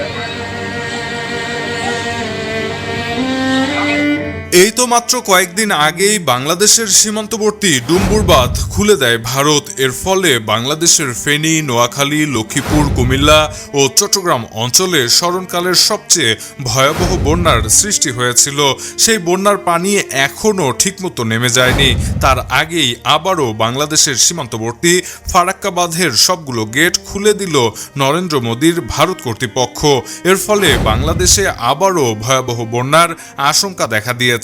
Amen. এই তো মাত্র কয়েকদিন আগেই বাংলাদেশের সীমান্তবর্তী ডুম্বুরবাদ খুলে দেয় ভারত। এর ফলে বাংলাদেশের ফেনী, নোয়াখালী, লক্ষ্মীপুর, কুমিল্লা ও চট্টগ্রাম অঞ্চলে স্মরণকালের সবচেয়ে ভয়াবহ বন্যার সৃষ্টি হয়েছিল। সেই বন্যার পানি এখনও ঠিকমতো নেমে যায়নি। তার আগেই আবারও বাংলাদেশের সীমান্তবর্তী ফারাক্কা বাঁধের সবগুলো গেট খুলে দিল নরেন্দ্র মোদীর ভারত কর্তৃপক্ষ। এর ফলে বাংলাদেশে আবারও ভয়াবহ বন্যার আশঙ্কা দেখা দিয়েছে।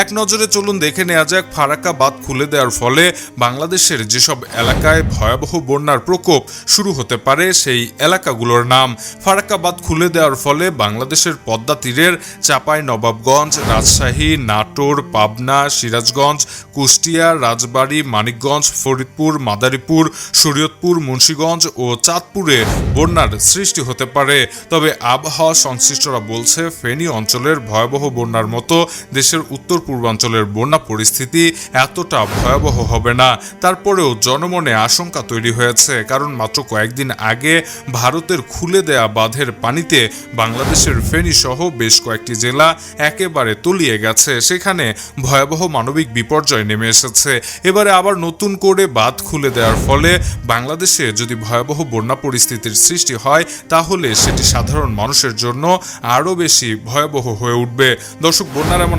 এক নজরে চলুন দেখে নেওয়া যাক ফারাক্কা বাঁধ খুলে দেওয়ার ফলে বাংলাদেশের যেসব এলাকায় ভয়াবহ বন্যার প্রকোপ শুরু হতে পারে, সেই এলাকাগুলোর নাম। ফারাক্কা বাঁধ খুলে দেওয়ার ফলে বাংলাদেশের পদ্মা তীরের চাপাই নবাবগঞ্জ, রাজশাহী, নাটোর, পাবনা, সিরাজগঞ্জ, কুষ্টিয়া, রাজবাড়ী, মানিকগঞ্জ, ফরিদপুর, মাদারীপুর, শরীয়তপুর, মুন্সীগঞ্জ ও চাঁদপুরে বন্যার সৃষ্টি হতে পারে। তবে আবহাওয়া সংশ্লিষ্টরা বলছে, ফেনী অঞ্চলের ভয়াবহ বন্যার মতো দেশের উত্তর পূর্বাঞ্চলের বন্যা পরিস্থিতি এতটা ভয়াবহ হবে না। তারপরেও জনমনে আশঙ্কা তৈরি হয়েছে, কারণ মাত্র কয়েকদিন আগে ভারতের খুলে দেয়া বাঁধের পানিতে বাংলাদেশের ফেনী সহ বেশ কয়েকটি জেলা একেবারে তলিয়ে গেছে। সেখানে ভয়াবহ মানবিক বিপর্যয় নেমে এসেছে। এবারে আবার নতুন করে বাঁধ খুলে দেওয়ার ফলে বাংলাদেশে যদি ভয়াবহ বন্যা পরিস্থিতির সৃষ্টি হয়, তাহলে সেটি সাধারণ মানুষের জন্য আরও বেশি ভয়াবহ হয়ে উঠবে। দর্শক, বন্যার এমন